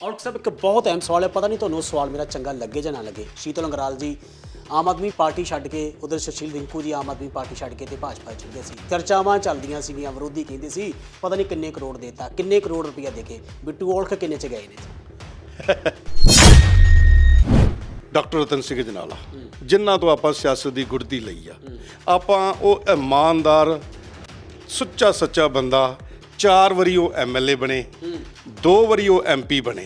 ਔਰ ਸਾਹਿਬ ਇੱਕ ਬਹੁਤ ਅਹਿਮ ਸਵਾਲ ਹੈ, ਪਤਾ ਨਹੀਂ ਤੁਹਾਨੂੰ ਉਹ ਸਵਾਲ ਮੇਰਾ ਚੰਗਾ ਲੱਗੇ ਜਾਂ ਨਾ ਲੱਗੇ। ਸ਼ੀਤਲ ਅੰਗਰਾਲ ਜੀ, ਆਮ ਆਦਮੀ ਪਾਰਟੀ ਛੱਡ ਕੇ, ਉਧਰ ਸੁਸ਼ੀਲ ਰਿੰਕੂ ਜੀ ਆਮ ਆਦਮੀ ਪਾਰਟੀ ਛੱਡ ਕੇ ਤੇ ਭਾਜਪਾ ਚ ਗਏ ਸੀ। ਚਰਚਾਵਾਂ ਚੱਲਦੀਆਂ ਸੀਗੀਆਂ, ਵਿਰੋਧੀ ਕਹਿੰਦੇ ਸੀ, ਪਤਾ ਨਹੀਂ ਕਿੰਨੇ ਕਰੋੜ ਦੇਤਾ, ਕਿੰਨੇ ਕਰੋੜ ਰੁਪਇਆ ਦੇ ਕੇ। ਬਿੱਟੂ ਔਲਖ ਕਿੰਨੇ ਚ ਗਏ ਨੇ? ਡਾਕਟਰ ਰਤਨ ਸਿੰਘ ਜਨਾਲਾ, ਜਿਨ੍ਹਾਂ ਤੋਂ ਆਪਾਂ ਸਿਆਸਤ ਦੀ ਗੁੜਤੀ ਲਈ ਆ। ਆਪਾਂ ਉਹ ਇਮਾਨਦਾਰ ਸੁੱਚਾ ਸੱਚਾ ਬੰਦਾ ਚਾਰ ਵਾਰੀ ਉਹ ਐਮਐਲਏ ਬਣੇ ਦੋ ਵਾਰੀ ਉਹ ਐਮਪੀ ਬਣੇ।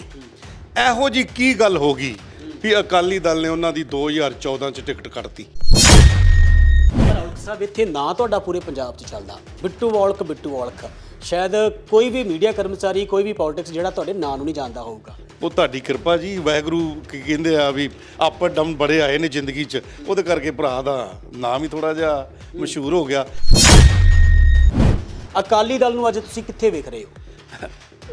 ਇਹੋ ਜੀ ਕੀ ਗੱਲ ਹੋ ਗਈ ਵੀ ਅਕਾਲੀ ਦਲ ਨੇ ਉਹਨਾਂ ਦੀ 2014 ਚ ਟਿਕਟ ਔਲਖ ਸਾਹਿਬ ਇੱਥੇ ਨਾਂ ਤੁਹਾਡਾ ਪੂਰੇ ਪੰਜਾਬ 'ਚ ਚੱਲਦਾ। ਬਿੱਟੂ ਔਲਖ ਬਿੱਟੂ ਔਲਖ। ਸ਼ਾਇਦ ਕੋਈ ਵੀ ਮੀਡੀਆ ਕਰਮਚਾਰੀ ਕੋਈ ਵੀ ਪੋਲਿਟਿਕਸ ਜਿਹੜਾ ਤੁਹਾਡੇ ਨਾਂ ਨੂੰ ਨਹੀਂ ਜਾਣਦਾ ਹੋਊਗਾ। ਉਹ ਤੁਹਾਡੀ ਕਿਰਪਾ ਜੀ ਵਾਹਿਗੁਰੂ ਕੀ ਕਹਿੰਦੇ ਆ ਵੀ ਅਪ ਡਾਊਨ ਬੜੇ ਆਏ ਨੇ ਜ਼ਿੰਦਗੀ 'ਚ। ਉਹਦੇ ਕਰਕੇ ਭਰਾ ਦਾ ਨਾਮ ਹੀ ਥੋੜਾ ਜਿਹਾ ਮਸ਼ਹੂਰ ਹੋ ਗਿਆ। ਅਕਾਲੀ ਦਲ ਨੂੰ ਅੱਜ ਤੁਸੀਂ ਕਿੱਥੇ ਵੇਖ ਰਹੇ ਹੋ?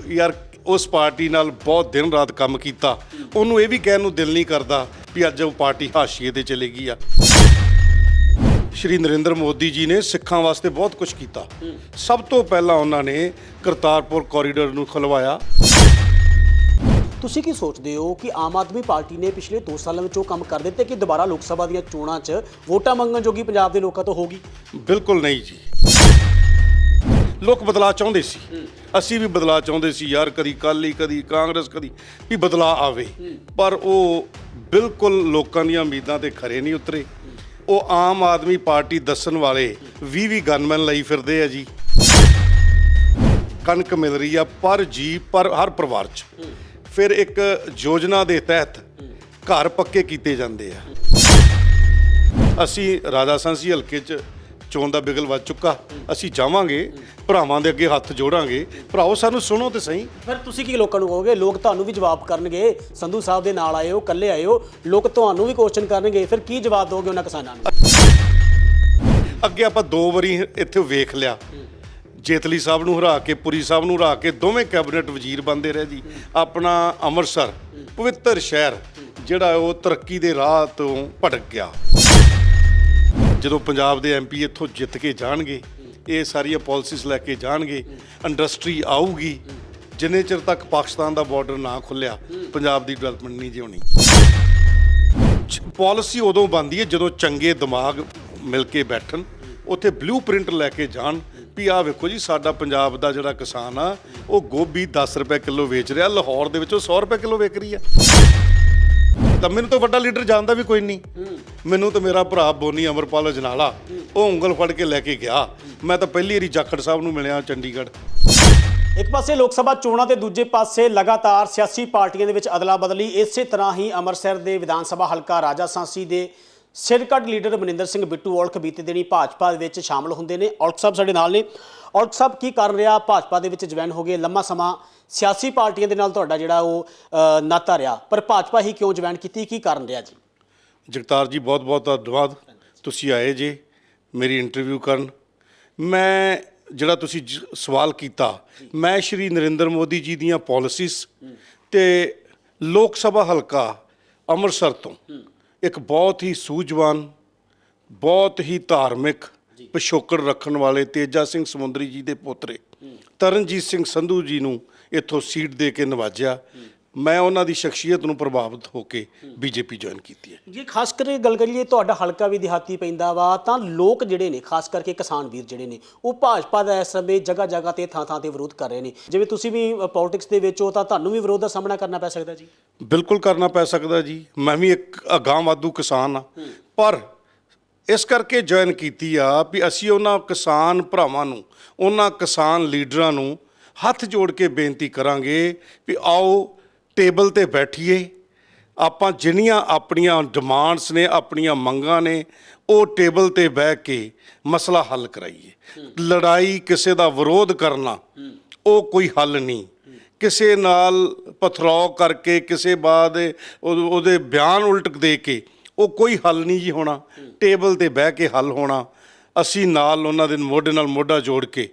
ਯਾਰ ਉਸ ਪਾਰਟੀ ਨਾਲ ਬਹੁਤ ਦਿਨ ਰਾਤ ਕੰਮ ਕੀਤਾ। ਉਹਨੂੰ ਇਹ ਵੀ ਕਹਿਣ ਨੂੰ ਦਿਲ ਨਹੀਂ ਕਰਦਾ ਵੀ ਅੱਜ ਉਹ ਪਾਰਟੀ ਹਾਸ਼ੀਏ ਤੇ ਚਲੇ ਗਈ ਆ। ਸ਼੍ਰੀ ਨਰਿੰਦਰ ਮੋਦੀ ਜੀ ਨੇ ਸਿੱਖਾਂ ਵਾਸਤੇ ਬਹੁਤ ਕੁਝ ਕੀਤਾ। ਸਭ ਤੋਂ ਪਹਿਲਾਂ ਉਹਨਾਂ ਨੇ ਕਰਤਾਰਪੁਰ ਕੋਰੀਡੋਰ ਨੂੰ ਖੁਲਵਾਇਆ। ਤੁਸੀਂ ਕੀ ਸੋਚਦੇ ਹੋ ਕਿ ਆਮ ਆਦਮੀ ਪਾਰਟੀ ਨੇ ਪਿਛਲੇ 2 ਸਾਲਾਂ ਵਿੱਚ ਉਹ ਕੰਮ ਕਰ ਦਿੱਤੇ ਕਿ ਦੁਬਾਰਾ ਲੋਕ ਸਭਾ ਦੀਆਂ ਚੋਣਾਂ 'ਚ ਵੋਟਾਂ ਮੰਗਣ ਜੋਗੀ ਪੰਜਾਬ ਦੇ ਲੋਕਾਂ ਤੋਂ ਹੋਗੀ ਬਿਲਕੁਲ ਨਹੀਂ ਜੀ। ਲੋਕ ਬਦਲਾਅ ਚਾਹੁੰਦੇ ਸੀ। ਅਸੀਂ ਵੀ ਬਦਲਾਅ ਚਾਹੁੰਦੇ ਸੀ ਯਾਰ, ਕਦੀ ਕਾਲੀ ਕਦੀ ਕਾਂਗਰਸ, ਕਦੀ ਵੀ ਬਦਲਾਅ ਆਵੇ। ਪਰ ਉਹ ਬਿਲਕੁਲ ਲੋਕਾਂ ਦੀਆਂ ਉਮੀਦਾਂ ਤੇ ਖਰੇ ਨਹੀਂ ਉਤਰੇ। ਉਹ ਆਮ ਆਦਮੀ ਪਾਰਟੀ ਦੱਸਣ ਵਾਲੇ 20 20 ਗਨਮੈਨ ਲਈ ਫਿਰਦੇ ਆ ਜੀ। ਕਣਕ ਮਿਲ ਰਹੀ ਆ ਪਰ ਜੀ, ਪਰ ਹਰ ਪਰਿਵਾਰ 'ਚ। ਫਿਰ ਇੱਕ ਯੋਜਨਾ ਦੇ ਤਹਿਤ ਘਰ ਪੱਕੇ ਕੀਤੇ ਜਾਂਦੇ ਆ। ਅਸੀਂ ਰਾਜਾ ਸੰਸੀ ਹਲਕੇ 'ਚ ਚੋਣ ਦਾ ਬਿਗਲ ਵੱਜ ਚੁੱਕਾ। ਅਸੀਂ ਜਾਵਾਂਗੇ ਭਰਾਵਾਂ ਦੇ ਅੱਗੇ ਹੱਥ ਜੋੜਾਂਗੇ। ਭਰਾਓ ਸਾਨੂੰ ਸੁਣੋ ਤੇ ਸਹੀ। ਫਿਰ ਤੁਸੀਂ ਕੀ ਲੋਕਾਂ ਨੂੰ ਕਹੋਗੇ? ਲੋਕ ਤੁਹਾਨੂੰ ਵੀ ਜਵਾਬ ਕਰਨਗੇ। ਸੰਧੂ ਸਾਹਿਬ ਦੇ ਨਾਲ ਆਏ ਹੋ ਇਕੱਲੇ ਆਏ ਹੋ ਲੋਕ ਤੁਹਾਨੂੰ ਵੀ ਕੁਐਸਚਨ ਕਰਨਗੇ। ਫਿਰ ਕੀ ਜਵਾਬ ਦੋਗੇ ਉਹਨਾਂ ਕਿਸਾਨਾਂ ਨੂੰ? ਅੱਗੇ ਆਪਾਂ ਦੋ ਵਾਰੀ ਇੱਥੇ ਵੇਖ ਲਿਆ। ਜੇਤਲੀ ਸਾਹਿਬ ਨੂੰ ਹਰਾ ਕੇ ਪੁਰੀ ਸਾਹਿਬ ਨੂੰ ਹਰਾ ਕੇ ਦੋਵੇਂ ਕੈਬਨਿਟ ਵਜ਼ੀਰ ਬੰਦੇ ਰਹੇ ਜੀ। ਆਪਣਾ ਅੰਮ੍ਰਿਤਸਰ ਪਵਿੱਤਰ ਸ਼ਹਿਰ ਜਿਹੜਾ ਉਹ ਤਰੱਕੀ ਦੇ ਰਾਹ ਤੋਂ ਭਟਕ ਗਿਆ। ਜਦੋਂ ਪੰਜਾਬ ਦੇ ਐਮਪੀ ਇੱਥੋਂ ਜਿੱਤ ਕੇ ਜਾਣਗੇ, ਇਹ ਸਾਰੀਆਂ ਪਾਲਿਸੀਜ਼ ਲੈ ਕੇ ਜਾਣਗੇ ਇੰਡਸਟਰੀ ਆਊਗੀ, ਜਿੰਨੇ ਚਿਰ ਤੱਕ ਪਾਕਿਸਤਾਨ ਦਾ ਬਾਰਡਰ ਨਾ ਖੁੱਲਿਆ, ਪੰਜਾਬ ਦੀ ਡਿਵੈਲਪਮੈਂਟ ਨਹੀਂ ਜੀ ਹੋਣੀ। ਪਾਲਿਸੀ ਉਦੋਂ ਬਣਦੀ ਹੈ ਜਦੋਂ ਚੰਗੇ ਦਿਮਾਗ ਮਿਲ ਕੇ ਬੈਠਣ, ਉੱਥੇ ਬਲੂਪ੍ਰਿੰਟ ਲੈ ਕੇ ਜਾਣ ਵੀ ਆਹ ਵੇਖੋ ਜੀ, ਸਾਡਾ ਪੰਜਾਬ ਦਾ ਜਿਹੜਾ ਕਿਸਾਨ ਆ, ਉਹ ਗੋਭੀ 10 ਰੁਪਏ ਕਿਲੋ ਵੇਚ ਰਿਹਾ, ਲਾਹੌਰ ਦੇ ਵਿੱਚ ਉਹ 100 ਰੁਪਏ ਕਿਲੋ ਵੇਚ ਰਹੀ ਆ ਤਾਂ ਮੈਨੂੰ ਤਾਂ ਵੱਡਾ ਲੀਡਰ ਜਾਣਦਾ ਵੀ ਕੋਈ ਨਹੀਂ। ਮੈਨੂੰ ਤਾਂ ਮੇਰਾ ਭਰਾ ਬੋਨੀ ਅਮਰਪਾਲ ਜਨਾਲਾ ਉਹ ਉਂਗਲ ਫੜ ਕੇ ਲੈ ਕੇ ਗਿਆ। ਮੈਂ ਤਾਂ ਪਹਿਲੀ ਵਾਰੀ ਜਾਖੜ ਸਾਹਿਬ ਨੂੰ ਮਿਲਿਆ ਚੰਡੀਗੜ੍ਹ। ਇੱਕ ਪਾਸੇ ਲੋਕ ਸਭਾ ਚੋਣਾਂ ਤੇ ਦੂਜੇ ਪਾਸੇ ਲਗਾਤਾਰ ਸਿਆਸੀ ਪਾਰਟੀਆਂ ਦੇ ਵਿੱਚ ਅਦਲਾ ਬਦਲੀ ਇਸੇ ਤਰ੍ਹਾਂ ਹੀ ਅੰਮ੍ਰਿਤਸਰ ਦੇ ਵਿਧਾਨ ਸਭਾ ਹਲਕਾ ਰਾਜਾ ਸਾਂਸੀ ਦੇ ਸਿਰਕੱਢ ਲੀਡਰ ਮਨਿੰਦਰ ਸਿੰਘ ਬਿੱਟੂ ਔਲਖ ਬੀਤੇ ਦਿਨੀ ਭਾਜਪਾ ਦੇ ਵਿੱਚ ਸ਼ਾਮਲ ਹੁੰਦੇ ਨੇ। ਔਲਖ ਸਾਹਿਬ ਸਾਡੇ ਨਾਲ ਨੇ। ਔਲਖ ਸਾਹਿਬ ਕੀ ਕਰ ਰਿਹਾ ਭਾਜਪਾ ਦੇ ਵਿੱਚ ਜੁਆਇਨ ਹੋ ਗਏ, ਲੰਮਾ ਸਮਾਂ ਸਿਆਸੀ ਪਾਰਟੀਆਂ ਦੇ ਨਾਲ ਤੁਹਾਡਾ ਜਿਹੜਾ ਉਹ ਨਾਤਾ ਰਿਹਾ। ਪਰ ਭਾਜਪਾ ਹੀ ਕਿਉਂ ਜੁਆਇਨ ਕੀਤੀ, ਕੀ ਕਾਰਨ ਰਿਹਾ ਜੀ? ਜਗਤਾਰ ਜੀ ਬਹੁਤ ਬਹੁਤ ਧੰਨਵਾਦ। ਤੁਸੀਂ ਆਏ ਜੇ ਮੇਰੀ ਇੰਟਰਵਿਊ ਕਰਨ। ਮੈਂ ਜਿਹੜਾ ਤੁਸੀਂ ਜ- ਸਵਾਲ ਕੀਤਾ, ਮੈਂ ਸ਼੍ਰੀ ਨਰਿੰਦਰ ਮੋਦੀ ਜੀ ਦੀਆਂ ਪਾਲਿਸੀਜ਼ ਤੇ ਲੋਕ ਸਭਾ ਹਲਕਾ ਅੰਮ੍ਰਿਤਸਰ ਤੋਂ ਇੱਕ ਬਹੁਤ ਹੀ ਸੂਝਵਾਨ, ਬਹੁਤ ਹੀ ਧਾਰਮਿਕ ਪਿਛੋਕੜ ਰੱਖਣ ਵਾਲੇ ਤੇਜਾ ਸਿੰਘ ਸਮੁੰਦਰੀ ਜੀ ਦੇ ਪੋਤਰੇ ਤਰਨਜੀਤ ਸਿੰਘ ਸੰਧੂ ਜੀ ਨੂੰ ਇੱਥੋਂ ਸੀਟ ਦੇ ਕੇ ਨਵਾਜਿਆ। ਮੈਂ ਉਹਨਾਂ ਦੀ ਸ਼ਖਸੀਅਤ ਨੂੰ ਪ੍ਰਭਾਵਿਤ ਹੋ ਕੇ ਬੀਜੇਪੀ ਜੁਆਇਨ ਕੀਤੀ ਹੈ। ਜੇ ਖਾਸ ਕਰਕੇ ਗੱਲ ਕਰੀਏ ਤੁਹਾਡਾ ਹਲਕਾ ਵੀ ਦਿਹਾਤੀ ਪੈਂਦਾ ਵਾ ਤਾਂ ਲੋਕ ਜਿਹੜੇ ਨੇ ਖਾਸ ਕਰਕੇ ਕਿਸਾਨ ਵੀਰ ਜਿਹੜੇ ਨੇ ਉਹ ਭਾਜਪਾ ਦਾ ਇਸ ਸਮੇਂ ਜਗ੍ਹਾ ਜਗ੍ਹਾ ਤੇ ਥਾਂ ਥਾਂ ਤੇ ਵਿਰੋਧ ਕਰ ਰਹੇ ਨੇ। ਜਿਵੇਂ ਤੁਸੀਂ ਵੀ ਪੋਲਿਟਿਕਸ ਦੇ ਵਿੱਚ ਹੋ ਤਾਂ ਤੁਹਾਨੂੰ ਵੀ ਵਿਰੋਧ ਦਾ ਸਾਹਮਣਾ ਕਰਨਾ ਪੈ ਸਕਦਾ ਜੀ? ਬਿਲਕੁਲ ਕਰਨਾ ਪੈ ਸਕਦਾ ਜੀ। ਮੈਂ ਵੀ ਇੱਕ ਅਗਾਂਹ ਵਾਧੂ ਕਿਸਾਨ ਆ ਪਰ ਇਸ ਕਰਕੇ ਜੁਆਇਨ ਕੀਤੀ ਆ ਵੀ ਅਸੀਂ ਉਹਨਾਂ ਕਿਸਾਨ ਭਰਾਵਾਂ ਨੂੰ, ਉਹਨਾਂ ਕਿਸਾਨ ਲੀਡਰਾਂ ਨੂੰ ਹੱਥ ਜੋੜ ਕੇ ਬੇਨਤੀ ਕਰਾਂਗੇ ਵੀ ਆਓ ਟੇਬਲ ਤੇ ਬੈਠੀਏ। ਆਪਾਂ ਜਿੰਨੀਆਂ ਆਪਣੀਆਂ ਡਿਮਾਂਡਸ ਨੇ, ਆਪਣੀਆਂ ਮੰਗਾਂ ਨੇ, ਉਹ ਟੇਬਲ ਤੇ ਬਹਿ ਕੇ ਮਸਲਾ ਹੱਲ ਕਰਾਈਏ। ਲੜਾਈ ਕਿਸੇ ਦਾ ਵਿਰੋਧ ਕਰਨਾ, ਉਹ ਕੋਈ ਹੱਲ ਨਹੀਂ। ਕਿਸੇ ਨਾਲ ਪਥਰਾਓ ਕਰਕੇ, ਕਿਸੇ ਬਾਅਦ ਉਹ- ਉਹਦੇ ਬਿਆਨ ਉਲਟ ਦੇ ਕੇ ਉਹ ਕੋਈ ਹੱਲ ਨਹੀਂ ਜੀ ਹੋਣਾ। ਟੇਬਲ ਤੇ ਬਹਿ ਕੇ ਹੱਲ ਹੋਣਾ। ਅਸੀਂ ਨਾਲ ਉਹਨਾਂ ਦੇ ਮੋਢੇ ਨਾਲ ਮੋਢਾ ਜੋੜ ਕੇ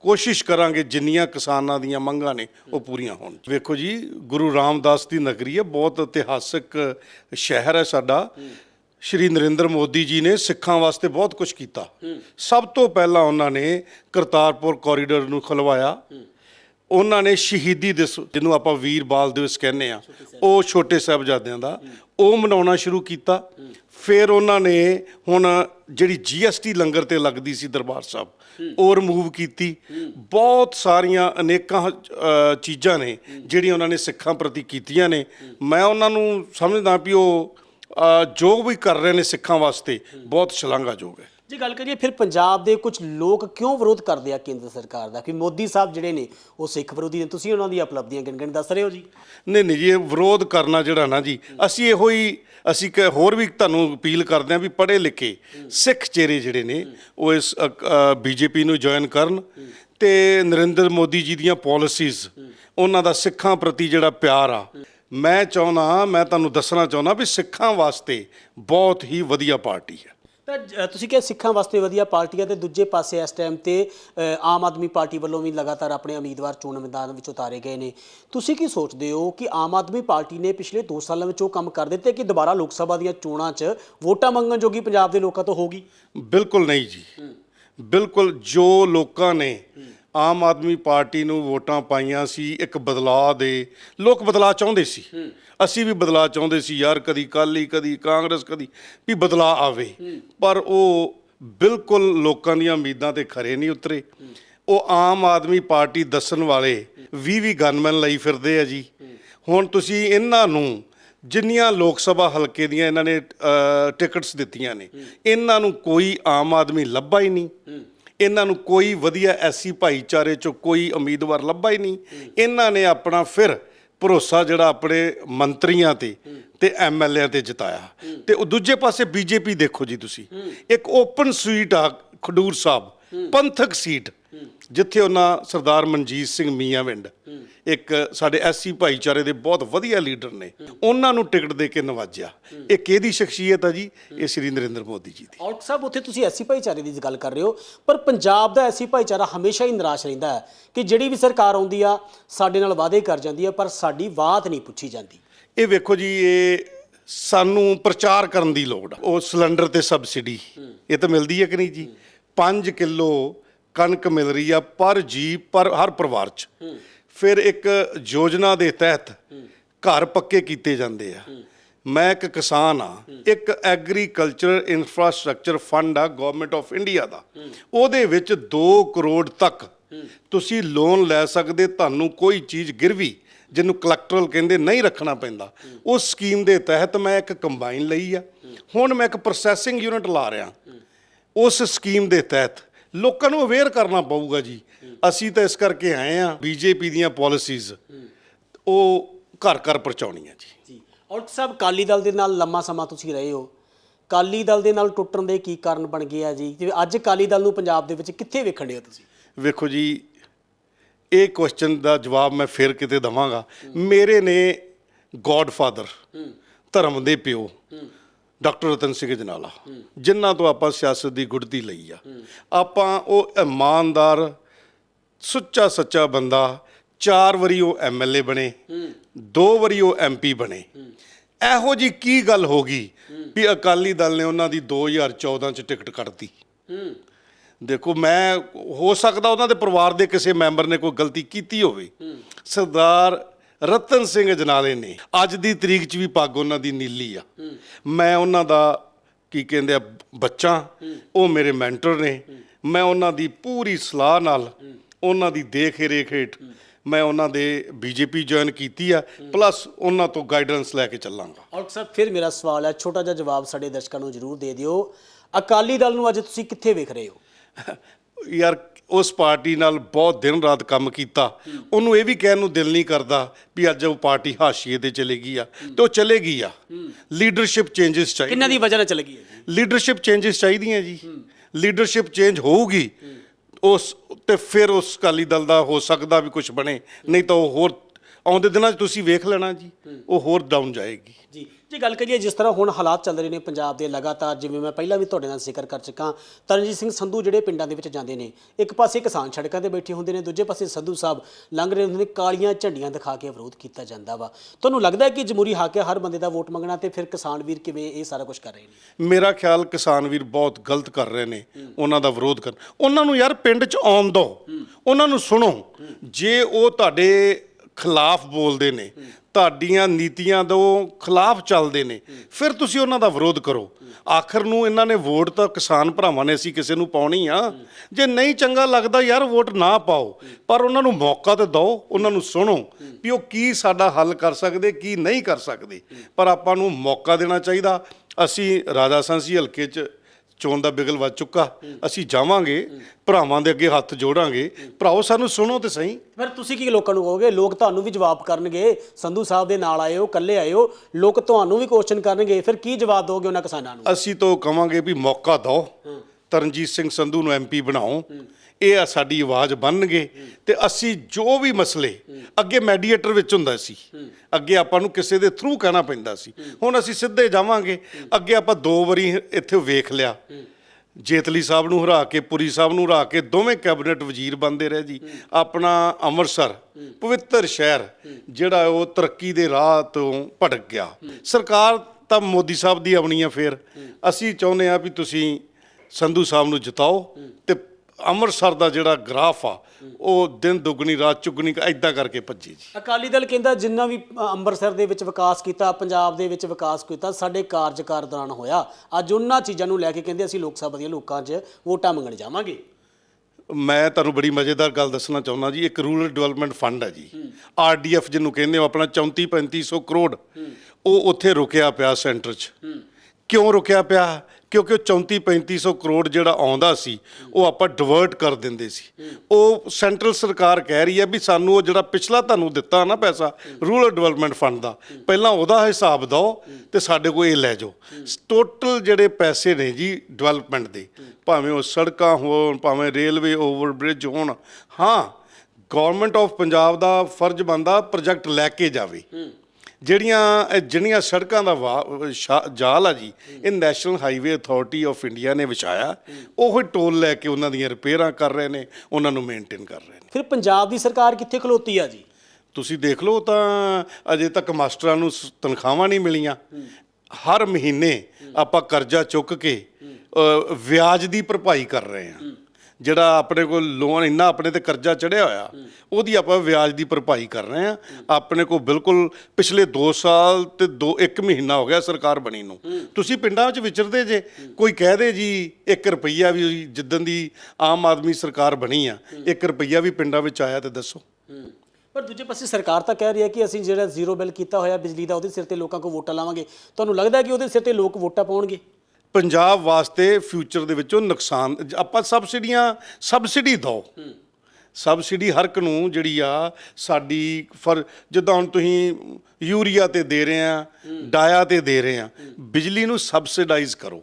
ਕੋਸ਼ਿਸ਼ ਕਰਾਂਗੇ ਜਿੰਨੀਆਂ ਕਿਸਾਨਾਂ ਦੀਆਂ ਮੰਗਾਂ ਨੇ ਉਹ ਪੂਰੀਆਂ ਹੋਣ। ਵੇਖੋ ਜੀ ਗੁਰੂ ਰਾਮਦਾਸ ਦੀ ਨਗਰੀ ਹੈ ਬਹੁਤ ਇਤਿਹਾਸਕ ਸ਼ਹਿਰ ਹੈ ਸਾਡਾ। ਸ਼੍ਰੀ ਨਰਿੰਦਰ ਮੋਦੀ ਜੀ ਨੇ ਸਿੱਖਾਂ ਵਾਸਤੇ ਬਹੁਤ ਕੁਝ ਕੀਤਾ। ਸਭ ਤੋਂ ਪਹਿਲਾਂ ਉਹਨਾਂ ਨੇ ਕਰਤਾਰਪੁਰ ਕੋਰੀਡੋਰ ਨੂੰ ਖੁਲਵਾਇਆ। ਉਹਨਾਂ ਨੇ ਸ਼ਹੀਦੀ ਦਿਵਸ ਜਿਹਨੂੰ ਆਪਾਂ ਵੀਰ ਬਾਲ ਦਿਵਸ ਕਹਿੰਦੇ ਆ ਉਹ ਛੋਟੇ ਸਾਹਿਬਜ਼ਾਦਿਆਂ ਦਾ, ਉਹ ਮਨਾਉਣਾ ਸ਼ੁਰੂ ਕੀਤਾ। ਫਿਰ ਉਹਨਾਂ ਨੇ ਹੁਣ ਜਿਹੜੀ ਜੀਐਸਟੀ ਲੰਗਰ ਤੇ ਲੱਗਦੀ ਸੀ ਦਰਬਾਰ ਸਾਹਿਬ, ਉਹ ਰਿਮੂਵ ਕੀਤੀ। ਬਹੁਤ ਸਾਰੀਆਂ ਅਨੇਕਾਂ ਚੀਜ਼ਾਂ ਨੇ ਜਿਹੜੀਆਂ ਉਹਨਾਂ ਨੇ ਸਿੱਖਾਂ ਪ੍ਰਤੀ ਕੀਤੀਆਂ ਨੇ। ਮੈਂ ਉਹਨਾਂ ਨੂੰ ਸਮਝਦਾ ਵੀ ਉਹ ਜੋ ਵੀ ਕਰ ਰਹੇ ਨੇ ਸਿੱਖਾਂ ਵਾਸਤੇ, ਬਹੁਤ ਸ਼ਲਾਘਾਯੋਗ ਹੈ। ਜੇ ਗੱਲ ਕਰੀਏ, ਫਿਰ ਪੰਜਾਬ ਦੇ ਕੁਝ ਲੋਕ ਕਿਉਂ ਵਿਰੋਧ ਕਰਦੇ ਆ ਕੇਂਦਰ ਸਰਕਾਰ ਦਾ? ਕਿ ਮੋਦੀ ਸਾਹਿਬ ਜਿਹੜੇ ਨੇ, ਉਹ ਸਿੱਖ ਵਿਰੋਧੀ ਨੇ। ਤੁਸੀਂ ਉਹਨਾਂ ਦੀਆਂ ਉਪਲਬਧੀਆਂ ਗਿਣ ਗਿਣ ਦੱਸ ਰਹੇ ਹੋ ਜੀ? ਨਹੀਂ ਨਹੀਂ ਜੀ, ਇਹ ਵਿਰੋਧ ਕਰਨਾ ਜਿਹੜਾ ਨਾ ਜੀ, ਅਸੀਂ ਇਹੋ ਹੀ, ਅਸੀਂ ਕ ਹੋਰ ਵੀ ਤੁਹਾਨੂੰ ਅਪੀਲ ਕਰਦੇ ਹਾਂ ਵੀ ਪੜ੍ਹੇ ਲਿਖੇ ਸਿੱਖ ਚਿਹਰੇ ਜਿਹੜੇ ਨੇ, ਉਹ ਇਸ ਬੀਜੇਪੀ ਨੂੰ ਜੁਆਇਨ ਕਰਨ ਤੇ ਨਰਿੰਦਰ ਮੋਦੀ ਜੀ ਦੀਆਂ ਪਾਲਿਸੀਜ਼ ਉਹਨਾਂ ਦਾ ਸਿੱਖਾਂ ਪ੍ਰਤੀ ਜਿਹੜਾ ਪਿਆਰ ਆ, ਮੈਂ ਚਾਹੁੰਦਾ, ਮੈਂ ਤੁਹਾਨੂੰ ਦੱਸਣਾ ਚਾਹੁੰਦਾ ਵੀ ਸਿੱਖਾਂ ਵਾਸਤੇ ਬਹੁਤ ਹੀ ਵਧੀਆ ਪਾਰਟੀ ਹੈ। ਤਾਂ ਜ- ਤੁਸੀਂ ਕਿਹਾ ਸਿੱਖਾਂ ਵਾਸਤੇ ਵਧੀਆ ਪਾਰਟੀਆਂ ਤੇ ਦੂਜੇ ਪਾਸੇ ਇਸ ਟਾਈਮ ਤੇ ਅ, ਆਮ ਆਦਮੀ ਪਾਰਟੀ ਵੱਲੋਂ ਵੀ ਲਗਾਤਾਰ ਆਪਣੇ ਉਮੀਦਵਾਰ ਚੋਣ ਮੈਦਾਨ ਵਿੱਚ ਉਤਾਰੇ ਗਏ ਨੇ। ਤੁਸੀਂ ਕੀ ਸੋਚਦੇ ਹੋ ਕਿ ਆਮ ਆਦਮੀ ਪਾਰਟੀ ਨੇ ਪਿਛਲੇ 2 ਸਾਲਾਂ ਵਿੱਚ ਉਹ ਕੰਮ ਕਰ ਦਿੱਤੇ ਕਿ ਦੁਬਾਰਾ ਲੋਕ ਸਭਾ ਦੀਆਂ ਚੋਣਾਂ 'ਚ ਵੋਟਾਂ ਮੰਗਣ ਜੋਗੀ ਪੰਜਾਬ ਦੇ ਲੋਕਾਂ ਤੋਂ ਹੋਗੀ ਬਿਲਕੁਲ ਨਹੀਂ ਜੀ। ਬਿਲਕੁਲ ਜੋ ਲੋਕਾਂ ਨੇ ਆਮ ਆਦਮੀ ਪਾਰਟੀ ਨੂੰ ਵੋਟਾਂ ਪਾਈਆਂ ਸੀ ਇੱਕ ਬਦਲਾਅ ਦੇ। ਲੋਕ ਬਦਲਾਅ ਚਾਹੁੰਦੇ ਸੀ। ਅਸੀਂ ਵੀ ਬਦਲਾਅ ਚਾਹੁੰਦੇ ਸੀ ਯਾਰ ਕਦੀ ਕਾਲੀ ਕਦੀ ਕਾਂਗਰਸ ਕਦੀ ਵੀ ਬਦਲਾਅ ਆਵੇ। ਪਰ ਉਹ ਬਿਲਕੁਲ ਲੋਕਾਂ ਦੀਆਂ ਉਮੀਦਾਂ ਤੇ ਖਰੇ ਨਹੀਂ ਉਤਰੇ। ਉਹ ਆਮ ਆਦਮੀ ਪਾਰਟੀ ਦੱਸਣ ਵਾਲੇ 20 20 ਗਨਮੈਨ ਲਈ ਫਿਰਦੇ ਆ ਜੀ। ਹੁਣ ਤੁਸੀਂ ਇਹਨਾਂ ਨੂੰ ਜਿੰਨੀਆਂ ਲੋਕ ਸਭਾ ਹਲਕੇ ਦੀਆਂ ਇਹਨਾਂ ਨੇ ਟਿਕਟਸ ਦਿੱਤੀਆਂ ਨੇ ਇਹਨਾਂ ਨੂੰ ਕੋਈ ਆਮ ਆਦਮੀ ਲੱਭਾ ਹੀ ਨਹੀਂ। ਇਹਨਾਂ ਨੂੰ ਕੋਈ ਵਧੀਆ ਐਸੀ ਭਾਈਚਾਰੇ ਚੋਂ ਕੋਈ ਉਮੀਦਵਾਰ ਲੱਭਾ ਹੀ ਨਹੀਂ। ਇਹਨਾਂ ਨੇ ਆਪਣਾ ਫਿਰ ਭਰੋਸਾ ਜਿਹੜਾ ਆਪਣੇ ਮੰਤਰੀਆਂ ਤੇ ਤੇ ਐਮਐਲਏ ਤੇ ਜਿਤਾਇਆ। ਤੇ ਉਹ ਦੂਜੇ ਪਾਸੇ ਬੀਜੇਪੀ ਦੇਖੋ ਜੀ ਤੁਸੀਂ। ਇੱਕ ਓਪਨ ਸਵੀਟ ਆ ਖਡੂਰ ਸਾਹਿਬ, ਪੰਥਕ ਸੀਟ, ਜਿੱਥੇ ਉਹਨਾਂ ਸਰਦਾਰ ਮਨਜੀਤ ਸਿੰਘ ਮੀਆਂਵਿੰਡ ਇੱਕ ਸਾਡੇ ਐਸਸੀ ਭਾਈਚਾਰੇ ਦੇ ਬਹੁਤ ਵਧੀਆ ਲੀਡਰ ਨੇ। ਉਹਨਾਂ ਨੂੰ ਟਿਕਟ ਦੇ ਕੇ ਨਵਾਜਿਆ। ਇਹ ਕਿਹਦੀ ਸ਼ਖਸੀਅਤ ਆ ਜੀ? ਇਹ ਸ਼੍ਰੀ ਨਰਿੰਦਰ ਮੋਦੀ ਜੀ ਦੀ। ਔਲਖ ਸਾਹਿਬ ਉੱਥੇ ਤੁਸੀਂ ਐਸੀ ਭਾਈਚਾਰੇ ਦੀ ਗੱਲ ਕਰ ਰਹੇ ਹੋ ਪਰ ਪੰਜਾਬ ਦਾ ਐਸੀ ਭਾਈਚਾਰਾ ਹਮੇਸ਼ਾ ਹੀ ਨਿਰਾਸ਼ ਰਹਿੰਦਾ ਹੈ ਕਿ ਜਿਹੜੀ ਵੀ ਸਰਕਾਰ ਆਉਂਦੀ ਆ ਸਾਡੇ ਨਾਲ ਵਾਅਦੇ ਕਰ ਜਾਂਦੀ ਆ ਪਰ ਸਾਡੀ ਬਾਤ ਨਹੀਂ ਪੁੱਛੀ ਜਾਂਦੀ। ਇਹ ਵੇਖੋ ਜੀ ਇਹ ਸਾਨੂੰ ਪ੍ਰਚਾਰ ਕਰਨ ਦੀ ਲੋੜ ਆ। ਉਹ ਸਿਲੰਡਰ ਤੇ ਸਬਸਿਡੀ ਇਹ ਤਾਂ ਮਿਲਦੀ ਹੈ ਕਿ ਨਹੀਂ ਜੀ? 5 ਕਿਲੋ ਕਣਕ ਮਿਲ ਰਹੀ ਆ ਪਰ ਜੀ ਪਰ ਹਰ ਪਰਿਵਾਰ 'ਚ। ਫਿਰ ਇੱਕ ਯੋਜਨਾ ਦੇ ਤਹਿਤ ਘਰ ਪੱਕੇ ਕੀਤੇ ਜਾਂਦੇ ਆ। ਮੈਂ ਇੱਕ ਕਿਸਾਨ ਆ। ਇੱਕ ਐਗਰੀਕਲਚਰ ਇਨਫਰਾਸਟ੍ਰਕਚਰ ਫੰਡ ਆ ਗਵਰਨਮੈਂਟ ਆਫ ਇੰਡੀਆ ਦਾ। ਉਹਦੇ ਵਿੱਚ 2 ਕਰੋੜ ਤੱਕ ਤੁਸੀਂ ਲੋਨ ਲੈ ਸਕਦੇ, ਤੁਹਾਨੂੰ ਕੋਈ ਚੀਜ਼ ਗਿਰਵੀ ਜਿਹਨੂੰ ਕਲੈਕਟਰਲ ਕਹਿੰਦੇ ਨਹੀਂ ਰੱਖਣਾ ਪੈਂਦਾ। ਉਸ ਸਕੀਮ ਦੇ ਤਹਿਤ ਮੈਂ ਇੱਕ ਕੰਬਾਈਨ ਲਈ ਆ। ਹੁਣ ਮੈਂ ਇੱਕ ਪ੍ਰੋਸੈਸਿੰਗ ਯੂਨਿਟ ਲਾ ਰਿਹਾ। ਉਸ ਸਕੀਮ ਦੇ ਤਹਿਤ ਲੋਕਾਂ ਨੂੰ ਅਵੇਅਰ ਕਰਨਾ ਪਊਗਾ ਜੀ। ਅਸੀਂ ਤਾਂ ਇਸ ਕਰਕੇ ਆਏ ਆ ਬੀਜੇਪੀ ਦੀਆਂ ਪਾਲਿਸੀਜ਼ ਉਹ ਘਰ ਘਰ ਪਹੁੰਚਾਉਣੀਆਂ ਜੀ। ਜੀ। ਔਲਖ ਸਾਹਿਬ ਕਾਲੀ ਦਲ ਦੇ ਨਾਲ ਲੰਮਾ ਸਮਾਂ ਤੁਸੀਂ ਰਹੇ ਹੋ। ਕਾਲੀ ਦਲ ਦੇ ਨਾਲ ਟੁੱਟਣ ਦੇ ਕੀ ਕਾਰਨ ਬਣ ਗਏ ਆ ਜੀ? ਜਿਵੇਂ ਅੱਜ ਕਾਲੀ ਦਲ ਨੂੰ ਪੰਜਾਬ ਦੇ ਵਿੱਚ ਕਿੱਥੇ ਵੇਖਣ ਦੇ ਹੋ ਤੁਸੀਂ? ਵੇਖੋ ਜੀ ਇਹ ਕੁਐਸਚਨ ਦਾ ਜਵਾਬ ਮੈਂ ਫਿਰ ਕਿਤੇ ਦਵਾਂਗਾ। ਮੇਰੇ ਨੇ ਗੋਡਫਾਦਰ ਧਰਮ ਦੇ ਪਿਓ। ਡਾਕਟਰ ਰਤਨ ਸਿੰਘ ਜਨਾਲਾ ਜਿਨ੍ਹਾਂ ਤੋਂ ਆਪਾਂ ਸਿਆਸਤ ਦੀ ਗੁੜਤੀ ਲਈ ਆ। ਆਪਾਂ ਉਹ ਇਮਾਨਦਾਰ, ਸੁੱਚਾ ਸੱਚਾ ਬੰਦਾ, ਚਾਰ ਵਾਰੀ ਉਹ ਐਮਐਲਏ ਬਣੇ, ਦੋ ਵਾਰੀ ਉਹ ਐਮਪੀ ਬਣੇ। ਇਹੋ ਜੀ ਕੀ ਗੱਲ ਹੋ ਗਈ ਵੀ ਅਕਾਲੀ ਦਲ ਨੇ ਉਹਨਾਂ ਦੀ 2014 ਚ ਟਿਕਟ ਕੱਢਤੀ ਦੇਖੋ ਮੈਂ, ਹੋ ਸਕਦਾ ਉਹਨਾਂ ਦੇ ਪਰਿਵਾਰ ਦੇ ਕਿਸੇ ਮੈਂਬਰ ਨੇ ਕੋਈ ਗਲਤੀ ਕੀਤੀ ਹੋਵੇ। ਸਰਦਾਰ ਰਤਨ ਸਿੰਘ ਜਨਾਲੇ ਨੇ। ਅੱਜ ਦੀ ਤਰੀਕ 'ਚ ਵੀ ਪੱਗ ਉਹਨਾਂ ਦੀ ਨੀਲੀ ਆ। ਮੈਂ ਉਹਨਾਂ ਦਾ ਕੀ ਕਹਿੰਦੇ ਆ ਬੱਚਾ। ਉਹ ਮੇਰੇ ਮੈਂਟਰ ਨੇ। ਮੈਂ ਉਹਨਾਂ ਦੀ ਪੂਰੀ ਸਲਾਹ ਨਾਲ ਉਹਨਾਂ ਦੀ ਦੇਖ ਰੇਖ ਹੇਠ ਮੈਂ ਉਹਨਾਂ ਦੇ ਬੀਜੇਪੀ ਜੁਆਇਨ ਕੀਤੀ ਆ। ਪਲੱਸ ਉਹਨਾਂ ਤੋਂ ਗਾਈਡੈਂਸ ਲੈ ਕੇ ਚੱਲਾਂਗਾ। ਔਲਖ ਸਾਹਿਬ ਫਿਰ ਮੇਰਾ ਸਵਾਲ ਹੈ ਛੋਟਾ ਜਿਹਾ ਜਵਾਬ ਸਾਡੇ ਦਰਸ਼ਕਾਂ ਨੂੰ ਜ਼ਰੂਰ ਦੇ ਦਿਓ। ਅਕਾਲੀ ਦਲ ਨੂੰ ਅੱਜ ਤੁਸੀਂ ਕਿੱਥੇ ਵੇਖ ਰਹੇ ਹੋ? ਯਾਰ ਉਸ ਪਾਰਟੀ ਨਾਲ ਬਹੁਤ ਦਿਨ ਰਾਤ ਕੰਮ ਕੀਤਾ। ਉਹਨੂੰ ਇਹ ਵੀ ਕਹਿਣ ਨੂੰ ਦਿਲ ਨਹੀਂ ਕਰਦਾ ਵੀ ਅੱਜ ਉਹ ਪਾਰਟੀ ਹਾਸ਼ੀਏ ਤੇ ਚਲੇ ਗਈ ਆ ਤੇ ਉਹ ਚਲੇ ਗਈ ਆ। ਲੀਡਰਸ਼ਿਪ ਚੇਂਜਸ ਚਾਹੀਦੀ ਕਿੰਨਾਂ ਦੀ ਵਜ੍ਹਾ ਨਾਲ ਚੱਲ ਗਈ ਹੈ ਲੀਡਰਸ਼ਿਪ ਚੇਂਜਸ ਚਾਹੀਦੀਆਂ ਜੀ। ਲੀਡਰਸ਼ਿਪ ਚੇਂਜ ਹੋਊਗੀ ਉਸ ਤੇ ਫਿਰ ਉਸ ਅਕਾਲੀ ਦਲ ਦਾ ਹੋ ਸਕਦਾ ਵੀ ਕੁਝ ਬਣੇ। ਨਹੀਂ ਤਾਂ ਉਹ ਹੋਰ ਆਉਂਦੇ ਦਿਨਾਂ 'ਚ ਤੁਸੀਂ ਵੇਖ ਲੈਣਾ ਜੀ ਉਹ ਹੋਰ ਡਾਊਨ ਜਾਏਗੀ। ਜੀ ਗੱਲ ਕਰੀਏ ਜਿਸ ਤਰ੍ਹਾਂ ਹੁਣ ਹਾਲਾਤ ਚੱਲ ਰਹੇ ਨੇ ਪੰਜਾਬ ਦੇ ਲਗਾਤਾਰ ਜਿਵੇਂ ਮੈਂ ਪਹਿਲਾਂ ਵੀ ਤੁਹਾਡੇ ਨਾਲ ਜ਼ਿਕਰ ਕਰ ਚੁੱਕਾ ਤਰਨਜੀਤ ਸਿੰਘ ਸੰਧੂ ਜਿਹੜੇ ਪਿੰਡਾਂ ਦੇ ਵਿੱਚ ਜਾਂਦੇ ਨੇ ਇੱਕ ਪਾਸੇ ਕਿਸਾਨ ਸੜਕਾਂ ਤੇ ਬੈਠੇ ਹੁੰਦੇ ਨੇ ਦੂਜੇ ਪਾਸੇ ਸੰਧੂ ਸਾਹਿਬ ਲੰਘ ਰਹੇ ਹੁੰਦੇ ਨੇ ਕਾਲੀਆਂ ਝੰਡੀਆਂ ਦਿਖਾ ਕੇ ਵਿਰੋਧ ਕੀਤਾ ਜਾਂਦਾ ਵਾ। ਤੁਹਾਨੂੰ ਲੱਗਦਾ ਹੈ ਕਿ ਜਮਹੂਰੀ ਹੱਕ ਹੈ ਹਰ ਬੰਦੇ ਦਾ ਵੋਟ ਮੰਗਣਾ ਤੇ ਫਿਰ ਕਿਸਾਨ ਵੀਰ ਕਿਵੇਂ ਇਹ ਸਾਰਾ ਕੁਝ ਕਰ ਰਹੇ ਨੇ? ਮੇਰਾ ਖਿਆਲ ਕਿਸਾਨ ਵੀਰ ਬਹੁਤ ਗਲਤ ਕਰ ਰਹੇ ਨੇ ਉਹਨਾਂ ਦਾ ਵਿਰੋਧ ਕਰਨ। ਉਹਨਾਂ ਨੂੰ ਯਾਰ ਪਿੰਡ 'ਚ ਆਉਣ ਦਿਓ ਉਹਨਾਂ ਨੂੰ ਸੁਣੋ। ਜੇ ਉਹ ਤੁਹਾਡੇ ਖਿਲਾਫ ਬੋਲਦੇ ਨੇ ਤੁਹਾਡੀਆਂ ਨੀਤੀਆਂ ਤੋਂ ਖਿਲਾਫ ਚੱਲਦੇ ਨੇ। ਫਿਰ ਤੁਸੀਂ ਉਹਨਾਂ ਦਾ ਵਿਰੋਧ ਕਰੋ। ਆਖਰ ਨੂੰ ਇਹਨਾਂ ਨੇ ਵੋਟ ਤਾਂ ਕਿਸਾਨ ਭਰਾਵਾਂ ਨੇ ਅਸੀਂ ਕਿਸੇ ਨੂੰ ਪਾਉਣੀ ਆ। ਜੇ ਨਹੀਂ ਚੰਗਾ ਲੱਗਦਾ ਯਾਰ ਵੋਟ ਨਾ ਪਾਓ। ਪਰ ਉਹਨਾਂ ਨੂੰ ਮੌਕਾ ਤੇ ਦਿਓ, ਉਹਨਾਂ ਨੂੰ ਸੁਣੋ ਵੀ ਉਹ ਕੀ ਸਾਡਾ ਹੱਲ ਕਰ ਸਕਦੇ, ਕੀ ਨਹੀਂ ਕਰ ਸਕਦੇ। ਪਰ ਆਪਾਂ ਨੂੰ ਮੌਕਾ ਦੇਣਾ ਚਾਹੀਦਾ। ਅਸੀਂ ਰਾਜਾ ਸਾਂਸੀ ਹਲਕੇ 'ਚ ਚੋਣ ਦਾ ਬਿਗਲ ਵੱਜ ਚੁੱਕਾ। ਅਸੀਂ ਜਾਵਾਂਗੇ ਭਰਾਵਾਂ ਦੇ ਅੱਗੇ ਹੱਥ ਜੋੜਾਂਗੇ। ਭਰਾਓ ਸਾਨੂੰ ਸੁਣੋ ਤੇ ਸਹੀ। ਫਿਰ ਤੁਸੀਂ ਕੀ ਲੋਕਾਂ ਨੂੰ ਕਹੋਗੇ? ਲੋਕ ਤੁਹਾਨੂੰ ਵੀ ਜਵਾਬ ਕਰਨਗੇ। ਸੰਧੂ ਸਾਹਿਬ ਦੇ ਨਾਲ ਆਏ ਹੋ ਇਕੱਲੇ ਆਏ ਹੋ ਲੋਕ ਤੁਹਾਨੂੰ ਵੀ ਕੁਐਸਚਨ ਕਰਨਗੇ। ਫਿਰ ਕੀ ਜਵਾਬ ਦੋਗੇ ਉਹਨਾਂ ਕਿਸਾਨਾਂ ਨੂੰ? ਅਸੀਂ ਤਾਂ ਕਵਾਂਗੇ ਵੀ ਮੌਕਾ ਦਿਓ। ਤਰਨਜੀਤ ਸਿੰਘ ਸੰਧੂ ਨੂੰ ਐਮਪੀ ਬਣਾਓ। ਇਹ ਆ ਸਾਡੀ ਆਵਾਜ਼ ਬਣਨਗੇ ਤੇ ਅਸੀਂ ਜੋ ਵੀ ਮਸਲੇ ਅੱਗੇ ਮੈਡੀਏਟਰ ਵਿੱਚ ਹੁੰਦਾ ਸੀ, ਅੱਗੇ ਆਪਾਂ ਨੂੰ ਕਿਸੇ ਦੇ ਥਰੂ ਕਹਿਣਾ ਪੈਂਦਾ ਸੀ। ਹੁਣ ਅਸੀਂ ਸਿੱਧੇ ਜਾਵਾਂਗੇ, ਅੱਗੇ ਆਪਾਂ ਦੋ ਵਾਰੀ ਇੱਥੇ ਵੇਖ ਲਿਆ। ਜੇਤਲੀ ਸਾਹਿਬ ਨੂੰ ਹਰਾ ਕੇ, ਪੁਰੀ ਸਾਹਿਬ ਨੂੰ ਹਰਾ ਕੇ, ਦੋਵੇਂ ਕੈਬਨਿਟ ਵਜ਼ੀਰ ਬੰਦੇ ਰਹੇ ਜੀ। ਆਪਣਾ ਅੰਮ੍ਰਿਤਸਰ, ਪਵਿੱਤਰ ਸ਼ਹਿਰ, ਜਿਹੜਾ ਉਹ ਤਰੱਕੀ ਦੇ ਰਾਹ ਤੋਂ ਭਟਕ ਗਿਆ। ਸਰਕਾਰ ਤਾਂ ਮੋਦੀ ਸਾਹਿਬ ਦੀ ਆਉਣੀ ਆ ਫੇਰ। ਅਸੀਂ ਚਾਹੁੰਦੇ ਆ ਵੀ ਤੁਸੀਂ ਸੰਧੂ ਸਾਹਿਬ ਨੂੰ ਜਿਤਾਓ ਤੇ ਅੰਮ੍ਰਿਤਸਰ ਦਾ ਜਿਹੜਾ ਗ੍ਰਾਫ ਆ ਉਹ ਦਿਨ ਦੁੱਗਣੀ ਰਾਤ ਚੁਗਣੀ ਐਦਾਂ ਕਰਕੇ ਭੱਜੇ ਜੀ। ਅਕਾਲੀ ਦਲ ਕਹਿੰਦਾ ਜਿੰਨਾ ਵੀ ਅੰਮ੍ਰਿਤਸਰ ਦੇ ਵਿੱਚ ਵਿਕਾਸ ਕੀਤਾ ਪੰਜਾਬ ਦੇ ਵਿੱਚ ਵਿਕਾਸ ਕੀਤਾ ਸਾਡੇ ਕਾਰਜਕਾਰ ਦੌਰਾਨ ਹੋਇਆ। ਅੱਜ ਉਹਨਾਂ ਚੀਜ਼ਾਂ ਨੂੰ ਲੈ ਕੇ ਕਹਿੰਦੇ ਅਸੀਂ ਲੋਕ ਸਭਾ ਦੀਆਂ ਲੋਕਾਂ 'ਚ ਵੋਟਾਂ ਮੰਗਣ ਜਾਵਾਂਗੇ। ਮੈਂ ਤੁਹਾਨੂੰ ਬੜੀ ਮਜ਼ੇਦਾਰ ਗੱਲ ਦੱਸਣਾ ਚਾਹੁੰਦਾ ਜੀ ਇੱਕ ਰੂਰਲ ਡਿਵੈਲਪਮੈਂਟ ਫੰਡ ਹੈ। ਜੀ ਆਰਡੀਐਫ ਜਿਹਨੂੰ ਕਹਿੰਦੇ ਹੋ ਆਪਣਾ 34 3500 ਕਰੋੜ ਉਹ ਉੱਥੇ ਰੁਕਿਆ ਪਿਆ ਸੈਂਟਰ 'ਚ। ਕਿਉਂ ਰੁਕਿਆ ਪਿਆ? ਕਿਉਂਕਿ ਉਹ 34 3500 ਕਰੋੜ ਜਿਹੜਾ ਆਉਂਦਾ ਸੀ, ਉਹ ਆਪਾਂ ਡਿਵਰਟ ਕਰ ਦਿੰਦੇ ਸੀ। ਉਹ ਸੈਂਟਰਲ ਸਰਕਾਰ ਕਹਿ ਰਹੀ ਹੈ ਵੀ ਸਾਨੂੰ ਉਹ ਜਿਹੜਾ ਪਿਛਲਾ ਤੁਹਾਨੂੰ ਦਿੱਤਾ ਨਾ ਪੈਸਾ, ਰੂਰਲ ਡਿਵੈਲਪਮੈਂਟ ਫੰਡ ਦਾ, ਪਹਿਲਾਂ ਉਹਦਾ ਹਿਸਾਬ ਦਿਓ ਤੇ ਸਾਡੇ ਕੋਲ ਇਹ ਲੈ ਜਾਓ। ਟੋਟਲ ਜਿਹੜੇ ਪੈਸੇ ਨੇ ਜੀ ਡਿਵੈਲਪਮੈਂਟ ਦੇ, ਭਾਵੇਂ ਉਹ ਸੜਕਾਂ ਹੋਣ, ਭਾਵੇਂ ਰੇਲਵੇ ਓਵਰਬ੍ਰਿਜ ਹੋਣ, ਹਾਂ ਗਵਰਨਮੈਂਟ ਆਫ ਪੰਜਾਬ ਦਾ ਫਰਜ਼ ਬਣਦਾ ਪ੍ਰੋਜੈਕਟ ਲੈ ਕੇ ਜਾਵੇ। ਜਿਹੜੀਆਂ ਜਿਹੜੀਆਂ ਸੜਕਾਂ ਦਾ ਜਾਲ ਆ ਜੀ ਇਹ national highway authority of India ਨੇ ਵਿਛਾਇਆ। ਉਹ ਟੋਲ ਲੈ ਕੇ ਉਹਨਾਂ ਦੀਆਂ ਰਿਪੇਅਰਾਂ ਕਰ ਰਹੇ ਨੇ ਉਹਨਾਂ ਨੂੰ ਮੇਨਟੇਨ ਕਰ ਰਹੇ ਨੇ। ਫਿਰ ਪੰਜਾਬ ਦੀ ਸਰਕਾਰ ਕਿੱਥੇ ਖਲੋਤੀ ਆ ਜੀ? ਤੁਸੀਂ ਦੇਖ ਲਓ ਤਾਂ ਅਜੇ ਤੱਕ ਮਾਸਟਰਾਂ ਨੂੰ ਤਨਖਾਹਾਂ ਨਹੀਂ ਮਿਲੀਆਂ। ਹਰ ਮਹੀਨੇ ਆਪਾਂ ਕਰਜ਼ਾ ਚੁੱਕ ਕੇ ਵਿਆਜ ਦੀ ਭਰਪਾਈ ਕਰ ਰਹੇ ਹਾਂ। ਜਿਹੜਾ ਆਪਣੇ ਕੋਲ ਲੋਨ ਇੰਨਾ ਆਪਣੇ ਤੇ ਕਰਜ਼ਾ ਚੜਿਆ ਹੋਇਆ, ਉਹਦੀ ਆਪਾਂ ਵਿਆਜ ਦੀ ਭਰਪਾਈ ਕਰ ਰਹੇ ਹਾਂ। ਆਪਣੇ ਕੋਲ ਬਿਲਕੁਲ ਪਿਛਲੇ 2 ਸਾਲ ਤੇ 2 1 ਮਹੀਨਾ ਹੋ ਗਿਆ ਸਰਕਾਰ ਬਣੀ ਨੂੰ। ਤੁਸੀਂ ਪਿੰਡਾਂ ਵਿੱਚ ਵਿਚਰਦੇ ਜੇ, ਕੋਈ ਕਹਿ ਦੇ ਜੀ 1 ਰੁਪਈਆ ਵੀ ਜਿੱਦਨ ਦੀ ਆਮ ਆਦਮੀ ਸਰਕਾਰ ਬਣੀ ਆ 1 ਰੁਪਈਆ ਵੀ ਪਿੰਡਾਂ ਵਿੱਚ ਆਇਆ ਤੇ ਦੱਸੋ। ਪਰ ਦੂਜੇ ਪਾਸੇ ਸਰਕਾਰ ਤਾਂ ਕਹਿ ਰਹੀ ਹੈ ਕਿ ਅਸੀਂ ਜਿਹੜਾ ਜ਼ੀਰੋ ਬਿੱਲ ਕੀਤਾ ਹੋਇਆ ਬਿਜਲੀ ਦਾ, ਉਹਦੇ ਸਿਰ ਤੇ ਲੋਕਾਂ ਕੋਲ ਵੋਟਾਂ ਲਾਵਾਂਗੇ। ਤੁਹਾਨੂੰ ਲੱਗਦਾ ਕਿ ਉਹਦੇ ਸਿਰ ਤੇ ਲੋਕ ਵੋਟਾਂ ਪਾਉਣਗੇ? ਪੰਜਾਬ ਵਾਸਤੇ ਫਿਊਚਰ ਦੇ ਵਿੱਚੋਂ ਨੁਕਸਾਨ ਆਪਾਂ ਸਬਸਿਡੀਆਂ ਸਬਸਿਡੀ ਦੋ ਸਬਸਿਡੀ ਹਰ ਇੱਕ ਨੂੰ ਜਿਹੜੀ ਆ ਸਾਡੀ ਫਰ ਜਿੱਦਾਂ ਹੁਣ ਤੁਸੀਂ ਯੂਰੀਆ ਤੇ ਦੇ ਰਹੇ ਆ ਡਾਇਆ ਤੇ ਦੇ ਰਹੇ ਆ ਬਿਜਲੀ ਨੂੰ ਸਬਸਿਡਾਈਜ਼ ਕਰੋ।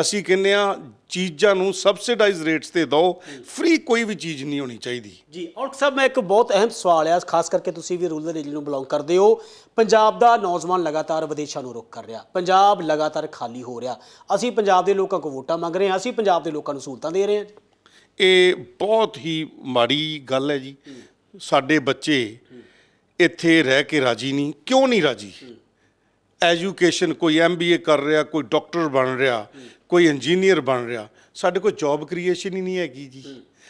ਅਸੀਂ ਕਹਿੰਦੇ ਆ ਚੀਜ਼ਾਂ ਨੂੰ ਸਬਸਿਡਾਈਜ਼ ਰੇਟਸ ਤੇ ਦਿਓ ਫ੍ਰੀ ਕੋਈ ਵੀ ਚੀਜ਼ ਨਹੀਂ ਹੋਣੀ ਚਾਹੀਦੀ। ਜੀ ਔਰ ਸਾਹਿਬ ਮੈਂ ਇੱਕ ਬਹੁਤ ਅਹਿਮ ਸਵਾਲ ਆ ਖਾਸ ਕਰਕੇ ਤੁਸੀਂ ਵੀ ਰੂਰਲ ਏਰੀਆ ਨੂੰ ਬਿਲੋਂਗ ਕਰਦੇ ਹੋ। ਪੰਜਾਬ ਦਾ ਨੌਜਵਾਨ ਲਗਾਤਾਰ ਵਿਦੇਸ਼ਾਂ ਨੂੰ ਰੁਖ ਕਰ ਰਿਹਾ। ਪੰਜਾਬ ਲਗਾਤਾਰ ਖਾਲੀ ਹੋ ਰਿਹਾ। ਅਸੀਂ ਪੰਜਾਬ ਦੇ ਲੋਕਾਂ ਕੋਲ ਵੋਟਾਂ ਮੰਗ ਰਹੇ ਹਾਂ ਅਸੀਂ ਪੰਜਾਬ ਦੇ ਲੋਕਾਂ ਨੂੰ ਸਹੂਲਤਾਂ ਦੇ ਰਹੇ ਹਾਂ ਇਹ ਬਹੁਤ ਹੀ ਮਾੜੀ ਗੱਲ ਹੈ ਜੀ। ਸਾਡੇ ਬੱਚੇ ਇੱਥੇ ਰਹਿ ਕੇ ਰਾਜੀ ਨਹੀਂ ਕਿਉਂ ਨਹੀਂ ਰਾਜੀ? ਐਜੂਕੇਸ਼ਨ ਕੋਈ ਐਮਬੀਏ ਕਰ ਰਿਹਾ ਕੋਈ ਡਾਕਟਰ ਬਣ ਰਿਹਾ ਕੋਈ ਇੰਜੀਨੀਅਰ ਬਣ ਰਿਹਾ ਸਾਡੇ ਕੋਲ ਜੌਬ ਕ੍ਰੀਏਸ਼ਨ ਹੀ ਨਹੀਂ ਹੈਗੀ ਜੀ।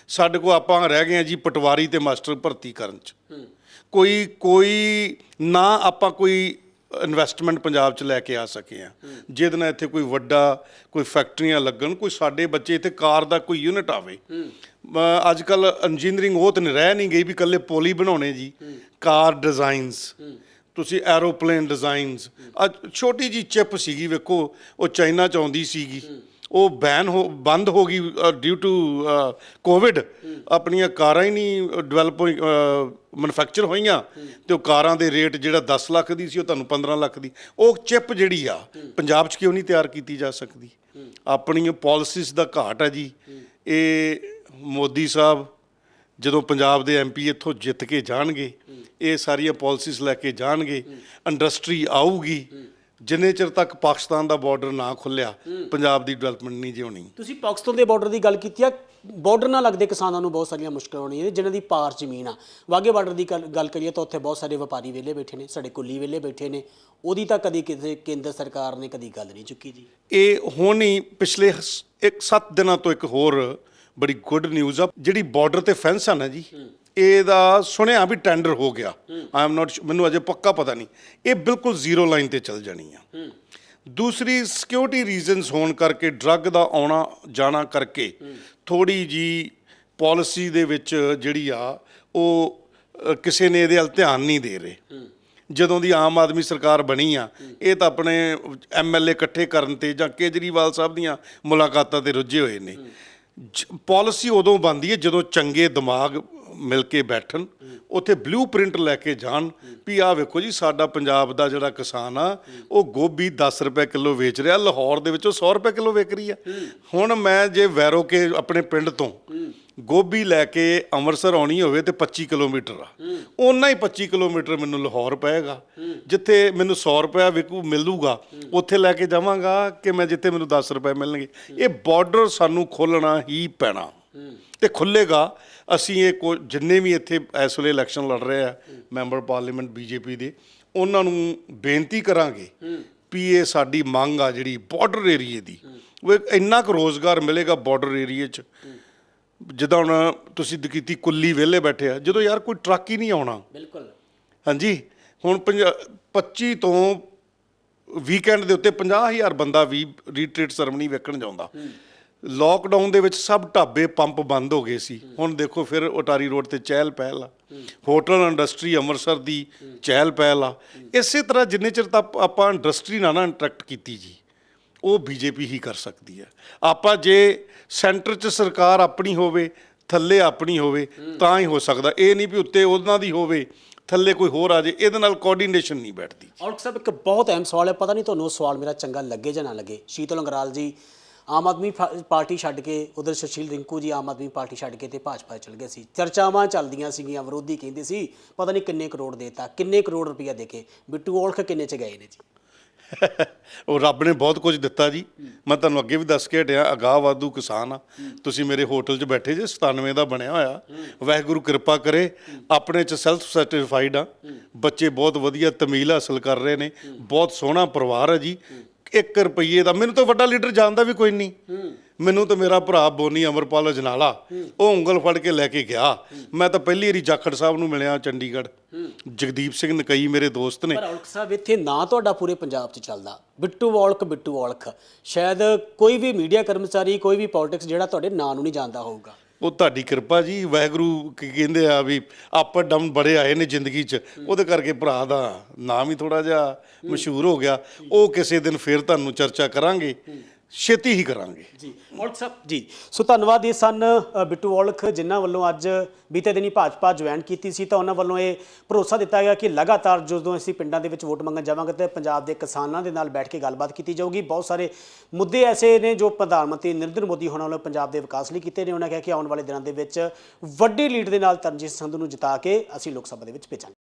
ਸਾਡੇ ਕੋਲ ਆਪਾਂ ਰਹਿ ਗਏ ਹਾਂ ਜੀ ਪਟਵਾਰੀ ਤੇ ਮਾਸਟਰ ਭਰਤੀ ਕਰਨ ਚ। ਕੋਈ ਕੋਈ ਨਾ ਆਪਾਂ ਕੋਈ ਇਨਵੈਸਟਮੈਂਟ ਪੰਜਾਬ ਚ ਲੈ ਕੇ ਆ ਸਕੇ ਆ ਜਿਹਦੇ ਨਾਲ ਇੱਥੇ ਕੋਈ ਵੱਡਾ ਕੋਈ ਫੈਕਟਰੀਆਂ ਲੱਗਣ ਕੋਈ ਸਾਡੇ ਬੱਚੇ ਇੱਥੇ ਕਾਰ ਦਾ ਕੋਈ ਯੂਨਿਟ ਆਵੇ। ਅੱਜ ਕੱਲ ਇੰਜੀਨੀਅਰਿੰਗ ਉਹ ਤਾਂ ਰਹਿ ਨਹੀਂ ਗਈ ਵੀ ਇਕੱਲੇ ਪੋਲੀ ਬਣਾਉਣੇ ਜੀ। ਕਾਰ ਡਿਜ਼ਾਈਨਸ ਤੁਸੀਂ ਐਰੋਪਲੇਨ ਡਿਜ਼ਾਈਨਸ। ਅੱਜ ਛੋਟੀ ਜੀ ਚਿਪ ਸੀਗੀ, ਵੇਖੋ, ਉਹ ਚਾਈਨਾ ਚ ਆਉਂਦੀ ਸੀਗੀ। ਉਹ ਬੈਨ ਹੋ, ਬੰਦ ਹੋ ਗਈ ਡਿਊ ਟੂ ਕੋਵਿਡ ਆਪਣੀਆਂ ਕਾਰਾਂ ਹੀ ਨਹੀਂ ਡਿਵੈਲਪ ਮੈਨੂਫੈਕਚਰ ਹੋਈਆਂ। ਤੇ ਉਹ ਕਾਰਾਂ ਦੇ ਰੇਟ ਜਿਹੜਾ 10 ਲੱਖ ਦੀ ਸੀ, ਉਹ ਤੁਹਾਨੂੰ 15 ਲੱਖ ਦੀ। ਉਹ ਚਿਪ ਜਿਹੜੀ ਆ, ਪੰਜਾਬ 'ਚ ਕਿਉਂ ਨਹੀਂ ਤਿਆਰ ਕੀਤੀ ਜਾ ਸਕਦੀ? ਆਪਣੀਆਂ ਪਾਲਿਸੀਜ਼ ਦਾ ਘਾਟ ਹੈ ਜੀ। ਇਹ ਮੋਦੀ ਸਾਹਿਬ ਜਦੋਂ ਪੰਜਾਬ ਦੇ ਐਮਪੀ ਇੱਥੋਂ ਜਿੱਤ ਕੇ ਜਾਣਗੇ ਇਹ ਸਾਰੀਆਂ ਪਾਲਿਸੀਜ਼ ਲੈ ਕੇ ਜਾਣਗੇ ਇੰਡਸਟਰੀ ਆਊਗੀ ਜਿੰਨੇ ਚਿਰ ਤੱਕ ਪਾਕਿਸਤਾਨ ਦਾ ਬਾਰਡਰ ਨਾ ਖੁੱਲਿਆ ਪੰਜਾਬ ਦੀ ਡਿਵੈਲਪਮੈਂਟ ਨਹੀਂ ਜੇ ਹੋਣੀ। ਤੁਸੀਂ ਪਾਕਿਸਤਾਨ ਦੇ ਬਾਰਡਰ ਦੀ ਗੱਲ ਕੀਤੀ ਆ ਬਾਰਡਰ ਨਾਲ ਲੱਗਦੇ ਕਿਸਾਨਾਂ ਨੂੰ ਬਹੁਤ ਸਾਰੀਆਂ ਮੁਸ਼ਕਲਾਂ ਆਉਣੀਆਂ ਨੇ ਜਿਨ੍ਹਾਂ ਦੀ ਪਾਰ ਜ਼ਮੀਨ ਆ। ਵਾਗੇ ਬਾਰਡਰ ਦੀ ਗੱਲ- ਕਰੀਏ ਤਾਂ ਉੱਥੇ ਬਹੁਤ ਸਾਰੇ ਵਪਾਰੀ ਵਿਹਲੇ ਬੈਠੇ ਨੇ ਸਾਡੇ ਕੁੱਲੀ ਵਿਹਲੇ ਬੈਠੇ ਨੇ ਉਹਦੀ ਤਾਂ ਕਦੀ ਕਿਸੇ ਕੇਂਦਰ ਸਰਕਾਰ ਨੇ ਕਦੀ ਗੱਲ ਨਹੀਂ ਚੁੱਕੀ ਜੀ। ਇਹ ਹੁਣ ਹੀ ਪਿਛਲੇ ਇੱਕ 7 ਦਿਨਾਂ ਤੋਂ ਇੱਕ ਹੋਰ ਬੜੀ ਗੁੱਡ ਨਿਊਜ਼ ਆ। ਜਿਹੜੀ ਬਾਰਡਰ ਤੇ ਫੈਂਸ ਆ ਨਾ ਜੀ, ਇਹਦਾ ਸੁਣਿਆ ਵੀ ਟੈਂਡਰ ਹੋ ਗਿਆ। ਆਈ ਐਮ ਨਾਟ ਮੈਨੂੰ ਅਜੇ ਪੱਕਾ ਪਤਾ ਨਹੀਂ। ਇਹ ਬਿਲਕੁਲ ਜ਼ੀਰੋ ਲਾਈਨ ਤੇ ਚੱਲ ਜਾਣੀ ਆ। ਦੂਸਰੀ ਸਿਕਿਉਰਿਟੀ ਰੀਜ਼ਨਸ ਹੋਣ ਕਰਕੇ ਡਰੱਗ ਦਾ ਆਉਣਾ ਜਾਣਾ ਕਰਕੇ ਥੋੜੀ ਜੀ ਪਾਲਿਸੀ ਦੇ ਵਿੱਚ ਜਿਹੜੀ ਆ, ਉਹ ਕਿਸੇ ਨੇ ਇਹਦੇ ਵੱਲ ਧਿਆਨ ਨਹੀਂ ਦੇ ਰਹੇ। ਜਦੋਂ ਦੀ ਆਮ ਆਦਮੀ ਸਰਕਾਰ ਬਣੀ ਆ, ਇਹ ਤਾਂ ਆਪਣੇ ਐਮਐਲਏ ਇਕੱਠੇ ਕਰਨ ਤੇ ਜਾਂ ਕੇਜਰੀਵਾਲ ਸਾਹਿਬ ਦੀਆਂ ਮੁਲਾਕਾਤਾਂ ਤੇ ਰੁੱਝੇ ਹੋਏ ਨੇ। ਪਾਲਿਸੀ ਉਦੋਂ ਬਣਦੀ ਹੈ ਜਦੋਂ ਚੰਗੇ ਦਿਮਾਗ ਮਿਲ ਕੇ ਬੈਠਣ ਉੱਥੇ ਬਲੂਪ੍ਰਿੰਟ ਲੈ ਕੇ ਜਾਣ ਵੀ ਆਹ ਵੇਖੋ ਜੀ ਸਾਡਾ ਪੰਜਾਬ ਦਾ ਜਿਹੜਾ ਕਿਸਾਨ ਆ ਉਹ ਗੋਭੀ 10 ਰੁਪਏ ਕਿਲੋ ਵੇਚ ਰਿਹਾ ਲਾਹੌਰ ਦੇ ਵਿੱਚ ਉਹ 100 ਰੁਪਏ ਕਿਲੋ ਵਿਕ ਰਹੀ ਆ ਹੁਣ ਮੈਂ ਜੇ ਵੈਰੋ ਕੇ ਆਪਣੇ ਪਿੰਡ ਤੋਂ ਗੋਭੀ ਲੈ ਕੇ ਅੰਮ੍ਰਿਤਸਰ ਆਉਣੀ ਹੋਵੇ ਤੇ 25 ਕਿਲੋਮੀਟਰ ਆ। ਓਨਾ ਹੀ 25 ਕਿਲੋਮੀਟਰ ਮੈਨੂੰ ਲਾਹੌਰ ਪਏਗਾ। ਜਿੱਥੇ ਮੈਨੂੰ 100 ਰੁਪਏ ਵਿਕੂ ਮਿਲੂਗਾ, ਉੱਥੇ ਲੈ ਕੇ ਜਾਵਾਂਗਾ ਕਿ ਮੈਂ ਜਿੱਥੇ ਮੈਨੂੰ 10 ਰੁਪਏ ਮਿਲਣਗੇ। ਇਹ ਬਾਰਡਰ ਸਾਨੂੰ ਖੋਲਣਾ ਹੀ ਪੈਣਾ। ਤੇ ਖੁੱਲੇਗਾ ਅਸੀਂ ਇਹ ਕੋ- ਜਿੰਨੇ ਵੀ ਇੱਥੇ ਇਸ ਵੇਲੇ ਇਲੈਕਸ਼ਨ ਲੜ ਰਹੇ ਆ ਮੈਂਬਰ ਪਾਰਲੀਮੈਂਟ ਬੀਜੇਪੀ ਦੇ, ਉਹਨਾਂ ਨੂੰ ਬੇਨਤੀ ਕਰਾਂਗੇ ਵੀ ਇਹ ਸਾਡੀ ਮੰਗ ਆ ਜਿਹੜੀ ਬਾਰਡਰ ਏਰੀਏ ਦੀ। ਉਹ ਇੰਨਾ ਕੁ ਰੋਜ਼ਗਾਰ ਮਿਲੇਗਾ ਬਾਰਡਰ ਏਰੀਏ 'ਚ। ਜਿੱਦਾਂ ਹੁਣ ਤੁਸੀਂ ਕੀਤੀ ਕੁੱਲੀ ਵਿਹਲੇ ਬੈਠੇ ਆ ਜਦੋਂ ਯਾਰ ਕੋਈ ਟਰੱਕ ਹੀ ਨਹੀਂ ਆਉਣਾ। ਬਿਲਕੁਲ। ਹਾਂਜੀ? ਹੁਣ ਪੰਜਾ- 25 ਤੋਂ ਵੀਕਐਂਡ ਦੇ ਉੱਤੇ 50000 ਬੰਦਾ ਵੀ ਰੀਟ੍ਰੀਟ ਸਰਮਨੀ ਵੇਖਣ ਜਾਂਦਾ। ਲੋਕਡਾਊਨ ਦੇ ਵਿੱਚ ਸਭ ਢਾਬੇ ਪੰਪ ਬੰਦ ਹੋ ਗਏ ਸੀ। ਹੁਣ ਦੇਖੋ ਫਿਰ ਉਟਾਰੀ ਰੋਡ ਤੇ ਚਹਿਲ ਪਹਿਲ ਆ। ਹੋਟਲ ਇੰਡਸਟਰੀ ਅੰਮ੍ਰਿਤਸਰ ਦੀ ਚਹਿਲ ਪਹਿਲ ਆ। ਇਸੇ ਤਰ੍ਹਾਂ ਜਿੰਨੇ ਚਿਰ ਤੱਕ ਆਪਾਂ ਇੰਡਸਟਰੀ ਨਾਲ ਨਾ ਇੰਟਰੈਕਟ ਕੀਤੀ ਜੀ। ਉਹ ਬੀਜੇਪੀ ਹੀ ਕਰ ਸਕਦੀ ਹੈ। ਆਪਾਂ ਜੇ ਸੈਂਟਰ 'ਚ ਸਰਕਾਰ ਆਪਣੀ ਹੋਵੇ, ਥੱਲੇ ਆਪਣੀ ਹੋਵੇ, ਤਾਂ ਹੀ ਹੋ ਸਕਦਾ। ਇਹ ਨਹੀਂ ਵੀ ਉੱਤੇ ਉਹਨਾਂ ਦੀ ਹੋਵੇ, ਥੱਲੇ ਕੋਈ ਹੋਰ ਆ ਜੇ, ਇਹਦੇ ਨਾਲ ਕੋਆਰਡੀਨੇਸ਼ਨ ਨਹੀਂ ਬੈਠਦੀ। ਔਰ ਸਾਹਿਬ ਇੱਕ ਬਹੁਤ ਅਹਿਮ ਸਵਾਲ ਹੈ, ਪਤਾ ਨਹੀਂ ਤੁਹਾਨੂੰ ਉਹ ਸਵਾਲ ਮੇਰਾ ਚੰਗਾ ਲੱਗੇ ਜਾਂ ਨਾ ਲੱਗੇ। ਸ਼ੀਤਲ ਅੰਗਰਾਲ ਜੀ, ਆਮ ਆਦਮੀ ਫਾ- ਪਾਰਟੀ ਛੱਡ ਕੇ, ਉਧਰ ਸੁਸ਼ੀਲ ਰਿੰਕੂ ਜੀ ਆਮ ਆਦਮੀ ਪਾਰਟੀ ਛੱਡ ਕੇ ਤੇ ਭਾਜਪਾ 'ਚ ਚਲ ਗਏ ਸੀ। ਚਰਚਾਵਾਂ ਚੱਲਦੀਆਂ ਸੀਗੀਆਂ, ਵਿਰੋਧੀ ਕਹਿੰਦੇ ਸੀ, ਪਤਾ ਨਹੀਂ ਕਿੰਨੇ ਕਰੋੜ ਦੇਤਾ, ਕਿੰਨੇ ਕਰੋੜ ਰੁਪਇਆ ਦੇ ਕੇ। ਬਿੱਟੂ ਔਲਖ ਕਿੰਨੇ ਚ ਗਏ ਨੇ ਜੀ? ਉਹ ਰੱਬ ਨੇ ਬਹੁਤ ਕੁਝ ਦਿੱਤਾ ਜੀ। ਮੈਂ ਤੁਹਾਨੂੰ ਅੱਗੇ ਵੀ ਦੱਸ ਕੇ ਹਟਿਆ, ਅਗਾਹ ਵਾਧੂ ਕਿਸਾਨ ਆ। ਤੁਸੀਂ ਮੇਰੇ ਹੋਟਲ 'ਚ ਬੈਠੇ ਜੇ 97 ਦਾ ਬਣਿਆ ਹੋਇਆ। ਵਾਹਿਗੁਰੂ ਕਿਰਪਾ ਕਰੇ, ਆਪਣੇ 'ਚ ਸੈਲਫ ਸੈਟੀਸਫਾਈਡ ਆ। ਬੱਚੇ ਬਹੁਤ ਵਧੀਆ ਤਮੀਲ ਹਾਸਲ ਕਰ ਰਹੇ ਨੇ। ਬਹੁਤ ਸੋਹਣਾ ਪਰਿਵਾਰ ਹੈ ਜੀ। 1 ਰੁਪਈਏ ਦਾ। ਮੈਨੂੰ ਤਾਂ ਵੱਡਾ ਲੀਡਰ ਜਾਣਦਾ ਵੀ ਕੋਈ ਨਹੀਂ। ਮੈਨੂੰ ਤਾਂ ਮੇਰਾ ਭਰਾ ਬੋਨੀ ਅਮਰਪਾਲ ਅਜਨਾਲਾ, ਉਹ ਉਂਗਲ ਫੜ ਕੇ ਲੈ ਕੇ ਗਿਆ। ਮੈਂ ਤਾਂ ਪਹਿਲੀ ਵਾਰੀ ਜਾਖੜ ਸਾਹਿਬ ਨੂੰ ਮਿਲਿਆ ਚੰਡੀਗੜ੍ਹ। ਜਗਦੀਪ ਸਿੰਘ ਨਕਈ ਮੇਰੇ ਦੋਸਤ ਨੇ। ਪਰ ਔਲਖ ਸਾਹਿਬ, ਇੱਥੇ ਨਾਂ ਤੁਹਾਡਾ ਪੂਰੇ ਪੰਜਾਬ 'ਚ ਚੱਲਦਾ। ਬਿੱਟੂ ਔਲਖ ਬਿੱਟੂ ਔਲਖ। ਸ਼ਾਇਦ ਕੋਈ ਵੀ ਮੀਡੀਆ ਕਰਮਚਾਰੀ, ਕੋਈ ਵੀ ਪੋਲਿਟਿਕਸ ਜਿਹੜਾ ਤੁਹਾਡੇ ਨਾਂ ਨੂੰ ਨਹੀਂ ਜਾਣਦਾ ਹੋਊਗਾ। ਉਹ ਤੁਹਾਡੀ ਕਿਰਪਾ ਜੀ, ਵਾਹਿਗੁਰੂ ਕੀ, ਕਹਿੰਦੇ ਆ ਵੀ ਅਪ ਡਾਊਨ ਬੜੇ ਆਏ ਨੇ ਜ਼ਿੰਦਗੀ 'ਚ। ਉਹਦੇ ਕਰਕੇ ਭਰਾ ਦਾ ਨਾਮ ਹੀ ਥੋੜਾ ਜਿਹਾ ਮਸ਼ਹੂਰ ਹੋ ਗਿਆ। ਉਹ ਕਿਸੇ ਦਿਨ ਫੇਰ ਤੁਹਾਨੂੰ ਚਰਚਾ ਕਰਾਂਗੇ। ਛੇਤੀ ਹੀ ਕਰਾਂਗੇ। ਜੀ ਔਲਖ ਸਾਹਿਬ ਜੀ। ਸੋ ਧੰਨਵਾਦ ਇਹ ਸਨ ਅ, ਬਿੱਟੂ ਔਲਖ ਜਿਨ੍ਹਾਂ ਵੱਲੋਂ ਅੱਜ ਬੀਤੇ ਦਿਨੀ ਭਾਜਪਾ ਜੁਆਇਨ ਕੀਤੀ ਸੀ। ਤਾਂ ਉਹਨਾਂ ਵੱਲੋਂ ਇਹ ਭਰੋਸਾ ਦਿੱਤਾ ਗਿਆ ਕਿ ਲਗਾਤਾਰ ਜਦੋਂ ਅਸੀਂ ਪਿੰਡਾਂ ਦੇ ਵਿੱਚ ਵੋਟ ਮੰਗਣ ਜਾਵਾਂਗੇ ਤਾਂ ਪੰਜਾਬ ਦੇ ਕਿਸਾਨਾਂ ਦੇ ਨਾਲ ਬੈਠ ਕੇ ਗੱਲਬਾਤ ਕੀਤੀ ਜਾਊਗੀ। ਬਹੁਤ ਸਾਰੇ ਮੁੱਦੇ ਐਸੇ ਨੇ ਜੋ ਪ੍ਰਧਾਨ ਮੰਤਰੀ ਨਰਿੰਦਰ ਮੋਦੀ ਹੋਣਾ ਵੱਲੋਂ ਪੰਜਾਬ ਦੇ ਵਿਕਾਸ ਲਈ ਕੀਤੇ ਨੇ। ਉਹਨਾਂ ਕਿਹਾ ਕਿ ਆਉਣ ਵਾਲੇ ਦਿਨਾਂ ਦੇ ਵਿੱਚ ਵੱਡੀ ਲੀਡ ਦੇ ਨਾਲ ਤਰਨਜੀਤ ਸੰਧੂ ਨੂੰ ਜਿਤਾ ਕੇ ਅਸੀਂ ਲੋਕ ਸਭਾ ਦੇ ਵਿੱਚ ਭੇਜਾਂਗੇ।